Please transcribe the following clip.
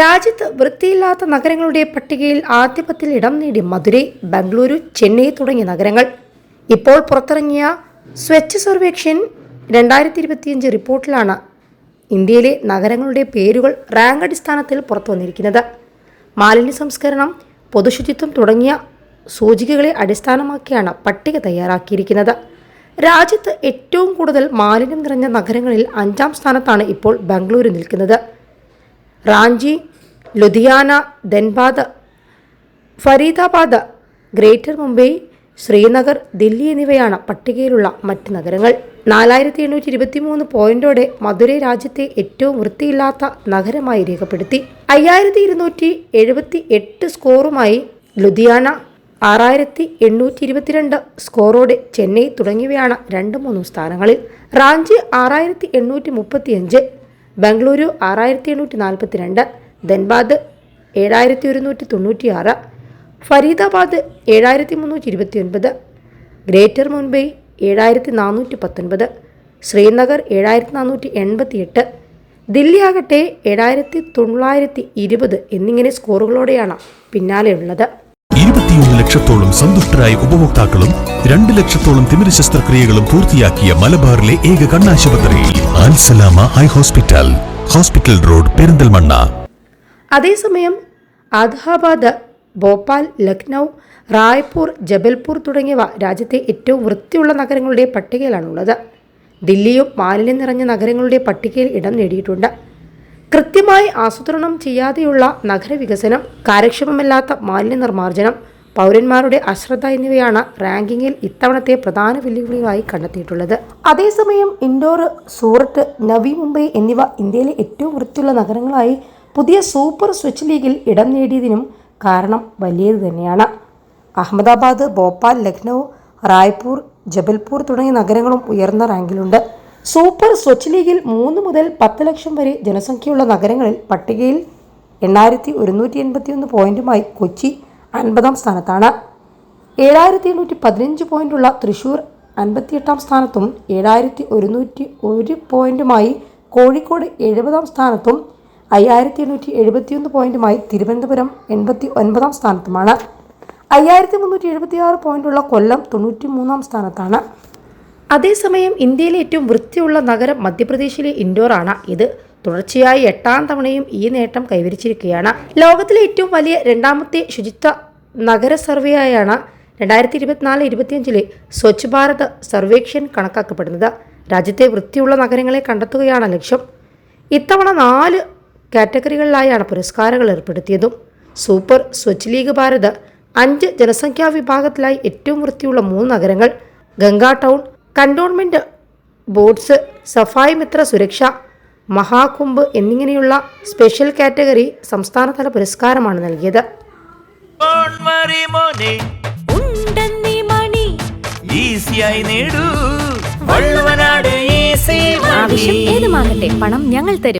രാജ്യത്ത് വൃത്തിയില്ലാത്ത നഗരങ്ങളുടെ പട്ടികയിൽ ആധിപത്യത്തിൽ ഇടം നേടി മധുരൈ ബംഗളൂരു ചെന്നൈ തുടങ്ങിയ നഗരങ്ങൾ. ഇപ്പോൾ പുറത്തിറങ്ങിയ സ്വച്ഛ് സർവേക്ഷൻ രണ്ടായിരത്തി ഇരുപത്തിയഞ്ച് റിപ്പോർട്ടിലാണ് ഇന്ത്യയിലെ നഗരങ്ങളുടെ പേരുകൾ റാങ്ക് അടിസ്ഥാനത്തിൽ പുറത്തു വന്നിരിക്കുന്നത്. മാലിന്യ സംസ്കരണം പൊതുശുചിത്വം തുടങ്ങിയ സൂചികകളെ അടിസ്ഥാനമാക്കിയാണ് പട്ടിക തയ്യാറാക്കിയിരിക്കുന്നത്. രാജ്യത്ത് ഏറ്റവും കൂടുതൽ മാലിന്യം നിറഞ്ഞ നഗരങ്ങളിൽ അഞ്ചാം സ്ഥാനത്താണ് ഇപ്പോൾ ബംഗളൂരു നിൽക്കുന്നത്. റാഞ്ചി ലുധിയാന ധൻബാദ് ഫരീദാബാദ് ഗ്രേറ്റർ മുംബൈ ശ്രീനഗർ ദില്ലി എന്നിവയാണ് പട്ടികയിലുള്ള മറ്റ് നഗരങ്ങൾ. നാലായിരത്തി എണ്ണൂറ്റി ഇരുപത്തി മൂന്ന് പോയിന്റോടെ മധുരൈ രാജ്യത്തെ ഏറ്റവും വൃത്തിയില്ലാത്ത നഗരമായി രേഖപ്പെടുത്തി. അയ്യായിരത്തി ഇരുന്നൂറ്റി എഴുപത്തി എട്ട് സ്കോറുമായി ലുധിയാന ആറായിരത്തി എണ്ണൂറ്റി ഇരുപത്തിരണ്ട് സ്കോറോടെ ചെന്നൈ തുടങ്ങിയവയാണ് രണ്ട് മൂന്ന് സ്ഥാനങ്ങളിൽ. റാഞ്ചി ആറായിരത്തി എണ്ണൂറ്റി മുപ്പത്തിയഞ്ച് ബംഗളൂരു ആറായിരത്തി എണ്ണൂറ്റി നാൽപ്പത്തിരണ്ട് ധൻബാദ് ഏഴായിരത്തി ഒരുന്നൂറ്റി തൊണ്ണൂറ്റിയാറ് ഫരീദാബാദ് ഏഴായിരത്തി മുന്നൂറ്റി ഇരുപത്തി ഒൻപത് ഗ്രേറ്റർ മുംബൈ ഏഴായിരത്തി നാനൂറ്റി പത്തൊൻപത് ശ്രീനഗർ ഏഴായിരത്തി നാനൂറ്റി എൺപത്തി എട്ട് ദില്ലി ആകട്ടെ ഏഴായിരത്തി തൊള്ളായിരത്തി ഇരുപത് എന്നിങ്ങനെ സ്കോറുകളോടെയാണ് പിന്നാലെയുള്ളത്. ലക്ഷത്തോളം സന്തുഷ്ടരായ ഉപഭോക്താക്കളും രണ്ട് ലക്ഷത്തോളം തിമിര ശസ്ത്രക്രിയകളും പൂർത്തിയാക്കിയ മലബാറിലെ ഏക കണ്ണാശുപത്രി Al Salama eye hospital hospital road Perinthalmanna. അതേസമയം അലഹാബാദ് ഭോപ്പാൽ ലക്നൗ റായ്പൂർ ജബൽപൂർ തുടങ്ങിയവ രാജ്യത്തെ ഏറ്റവും വൃത്തിയുള്ള നഗരങ്ങളുടെ പട്ടികയിലാണുള്ളത്. ദില്ലിയും മാലിന്യം നിറഞ്ഞ നഗരങ്ങളുടെ പട്ടികയിൽ ഇടം നേടിയിട്ടുണ്ട്. കൃത്യമായി ആസൂത്രണം ചെയ്യാതെയുള്ള നഗരവികസനം കാര്യക്ഷമമല്ലാത്ത മാലിന്യ നിർമ്മാർജനം പൗരന്മാരുടെ അശ്രദ്ധ എന്നിവയാണ് റാങ്കിങ്ങിൽ ഇത്തവണത്തെ പ്രധാന വെല്ലുവിളിയായി കണ്ടെത്തിയിട്ടുള്ളത്. അതേസമയം ഇൻഡോർ സൂററ്റ് നവി മുംബൈ എന്നിവ ഇന്ത്യയിലെ ഏറ്റവും വൃത്തിയുള്ള നഗരങ്ങളായി പുതിയ സൂപ്പർ സ്വച്ച് ലീഗിൽ ഇടം നേടിയതിനും കാരണം വലിയത് തന്നെയാണ്. അഹമ്മദാബാദ് ഭോപ്പാൽ ലക്നൗ റായ്പൂർ ജബൽപൂർ തുടങ്ങിയ നഗരങ്ങളും ഉയർന്ന റാങ്കിലുണ്ട്. സൂപ്പർ സ്വച്ച് ലീഗിൽ മൂന്ന് മുതൽ പത്ത് ലക്ഷം വരെ ജനസംഖ്യയുള്ള നഗരങ്ങളിൽ പട്ടികയിൽ എണ്ണായിരത്തി ഒരുന്നൂറ്റി എൺപത്തിയൊന്ന് പോയിന്റുമായി കൊച്ചി അൻപതാം സ്ഥാനത്താണ്. ഏഴായിരത്തി എണ്ണൂറ്റി പതിനഞ്ച് പോയിന്റുള്ള തൃശൂർ അൻപത്തിയെട്ടാം സ്ഥാനത്തും ഏഴായിരത്തി ഒരുന്നൂറ്റി ഒരു പോയിന്റുമായി കോഴിക്കോട് എഴുപതാം സ്ഥാനത്തും അയ്യായിരത്തി എണ്ണൂറ്റി എഴുപത്തിയൊന്ന് പോയിന്റുമായി തിരുവനന്തപുരം എൺപത്തി ഒൻപതാം സ്ഥാനത്തുമാണ്. അയ്യായിരത്തി മുന്നൂറ്റി എഴുപത്തി ആറ് പോയിന്റുള്ള കൊല്ലം തൊണ്ണൂറ്റി മൂന്നാം സ്ഥാനത്താണ്. അതേസമയം ഇന്ത്യയിലെ ഏറ്റവും വൃത്തിയുള്ള നഗരം മധ്യപ്രദേശിലെ ഇൻഡോറാണ് ഇത് തുടർച്ചയായി എട്ടാം തവണയും ഈ നേട്ടം കൈവരിച്ചിരിക്കുകയാണ്. ലോകത്തിലെ ഏറ്റവും വലിയ രണ്ടാമത്തെ ശുചിത്വ നഗര സർവേയായാണ് രണ്ടായിരത്തി ഇരുപത്തിനാല് ഇരുപത്തിയഞ്ചിലെ സ്വച്ഛ് ഭാരത് സർവേക്ഷൻ കണക്കാക്കപ്പെടുന്നത്. രാജ്യത്തെ വൃത്തിയുള്ള നഗരങ്ങളെ കണ്ടെത്തുകയാണ് ലക്ഷ്യം. ഇത്തവണ നാല് കാറ്റഗറികളിലായാണ് പുരസ്കാരങ്ങൾ ഏർപ്പെടുത്തിയതും. സൂപ്പർ സ്വച്ഛ് ലീഗ് ഭാരത് അഞ്ച് ജനസംഖ്യാ വിഭാഗത്തിലായി ഏറ്റവും വൃത്തിയുള്ള മൂന്ന് നഗരങ്ങൾ. Ganga town cantonment boards Safai Mitra Suraksha Mahakumbh എന്നിങ്ങനെയുള്ള സ്പെഷ്യൽ കാറ്റഗറി സംസ്ഥാനതല പുരസ്കാരമാണ് നൽകിയത്. മോനെ. ഉണ്ടെന്നീ മണി. ഈസിയായി നേടൂ. വള്ളുവനാട് ഈസി ആവശ്യം ഏതുമാകട്ടെ പണം ഞങ്ങൾ തരും.